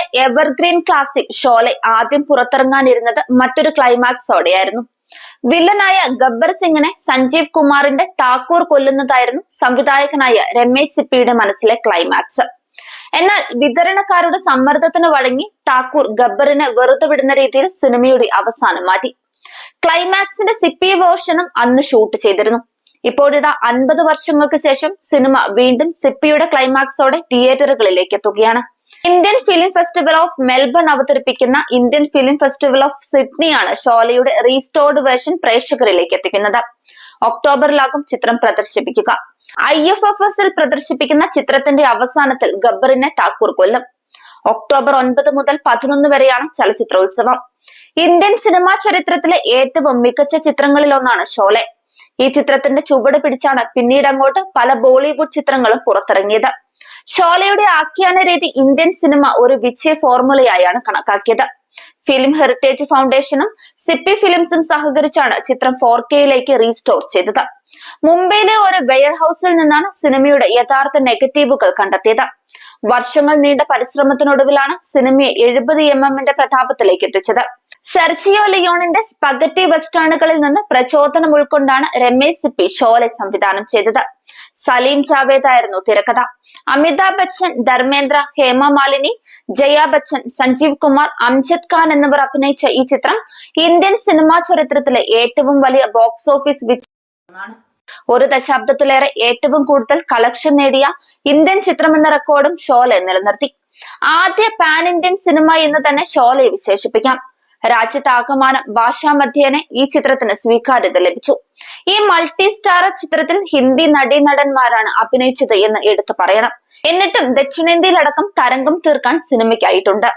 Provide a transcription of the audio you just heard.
ചരിത്രത്തിലെ evergreen classic Sholay ആദ്യം പുറത്തിറങ്ങാനിരുന്നത് മറ്റൊരു ക്ലൈമാക്സോടെയായിരുന്നു വില്ലനായ ഗബ്ബർ സിംഗിനെ സഞ്ജീവ് കുമാറിന്റെ താക്കൂർ കൊല്ലുന്നതായിരുന്നു സംവിധായകനായ രമേശ് സിപ്പിയുടെ മനസ്സിലെ ക്ലൈമാക്സ് എന്നാൽ വിതരണക്കാരുടെ സമ്മർദ്ദത്തിന് വഴങ്ങി താക്കൂർ ഗബ്ബറിനെ വെറുതെ വിടുന്ന രീതിയിൽ സിനിമയുടെ അവസാനം മാറ്റി. ക്ലൈമാക്സിന്റെ സിപ്പി വേർഷനും അന്ന് ഷൂട്ട് ചെയ്തിരുന്നു. ഇപ്പോഴിതാ അൻപത് വർഷങ്ങൾക്ക് ശേഷം സിനിമ വീണ്ടും സിപ്പിയുടെ ക്ലൈമാക്സോടെ തിയേറ്ററുകളിലേക്ക് എത്തുകയാണ്. Indian film festival of Melbourne അവതരിപ്പിക്കുന്ന ഇന്ത്യൻ ഫിലിം ഫെസ്റ്റിവൽ ഓഫ് സിഡ്നിയാണ് ഷോലയുടെ റീസ്റ്റോർഡ് വേർഷൻ പ്രേക്ഷകരിലേക്ക് എത്തിക്കുന്നത്. ഒക്ടോബറിലാകും ചിത്രം പ്രദർശിപ്പിക്കുക. ഐ എഫ് എഫ് എസിൽ പ്രദർശിപ്പിക്കുന്ന ചിത്രത്തിന്റെ അവസാനത്തിൽ ഗബ്ബറിനെ താക്കൂർ കൊല്ലും. ഒക്ടോബർ ഒൻപത് മുതൽ പതിനൊന്ന് വരെയാണ് ചലച്ചിത്രോത്സവം. ഇന്ത്യൻ സിനിമാ ചരിത്രത്തിലെ ഏറ്റവും മികച്ച ചിത്രങ്ങളിലൊന്നാണ് ഷോലെ. ഈ ചിത്രത്തിന്റെ ചുവട് പിടിച്ചാണ് പിന്നീട് അങ്ങോട്ട് പല ബോളിവുഡ് ചിത്രങ്ങളും പുറത്തിറങ്ങിയത്. ഷോലയുടെ ആഖ്യാന രീതി ഇന്ത്യൻ സിനിമ ഒരു വിജയ ഫോർമുലയായാണ് കണക്കാക്കിയത്. ഫിലിം ഹെറിറ്റേജ് ഫൗണ്ടേഷനും സിപ്പി ഫിലിംസും സഹകരിച്ചാണ് ചിത്രം ഫോർ കെയിലേക്ക് റീസ്റ്റോർ ചെയ്തത്. മുംബൈയിലെ ഒരു വെയർ ഹൗസിൽ നിന്നാണ് സിനിമയുടെ യഥാർത്ഥ നെഗറ്റീവുകൾ കണ്ടെത്തിയത്. വർഷങ്ങൾ നീണ്ട പരിശ്രമത്തിനൊടുവിലാണ് സിനിമയെ എഴുപത് എം എമ്മിന്റെ പ്രതാപത്തിലേക്ക് എത്തിച്ചത്. സെർജിയോ ലിയോണിന്റെ സ്പഗറ്റി വെസ്റ്റേണുകളിൽ നിന്ന് പ്രചോദനം ഉൾക്കൊണ്ടാണ് രമേശ് സിപ്പി ഷോലെ സംവിധാനം ചെയ്തത്. സലീം ജാവേദ് ആയിരുന്നു തിരക്കഥ. അമിതാഭ് ബച്ചൻ ധർമ്മേന്ദ്ര ഹേമ മാലിനി ജയ ബച്ചൻ സഞ്ജീവ് കുമാർ അംജദ് ഖാൻ എന്നിവർ അഭിനയിച്ച ഈ ചിത്രം ഇന്ത്യൻ സിനിമാ ചരിത്രത്തിലെ ഏറ്റവും വലിയ ബോക്സ് ഓഫീസ് വിജയമാണ് ഒരു ദശാബ്ദത്തിലേറെ ഏറ്റവും കൂടുതൽ കളക്ഷൻ നേടിയ ഇന്ത്യൻ ചിത്രം എന്ന റെക്കോർഡും ഷോലെ നിലനിർത്തി. ആദ്യ പാൻ ഇന്ത്യൻ സിനിമ എന്ന് തന്നെ ഷോലെ വിശേഷിപ്പിക്കാം. രാജ്യത്താകമാനം ഭാഷാമധ്യേന ഈ ചിത്രത്തിന് സ്വീകാര്യത ലഭിച്ചു. ഈ മൾട്ടി സ്റ്റാർ ചിത്രത്തിൽ ഹിന്ദി നടീനടന്മാരാണ് അഭിനയിച്ചത് എന്ന് എടുത്തു പറയണം. എന്നിട്ടും ദക്ഷിണേന്ത്യയിലടക്കം തരംഗം തീർക്കാൻ സിനിമയ്ക്കായിട്ടുണ്ട്.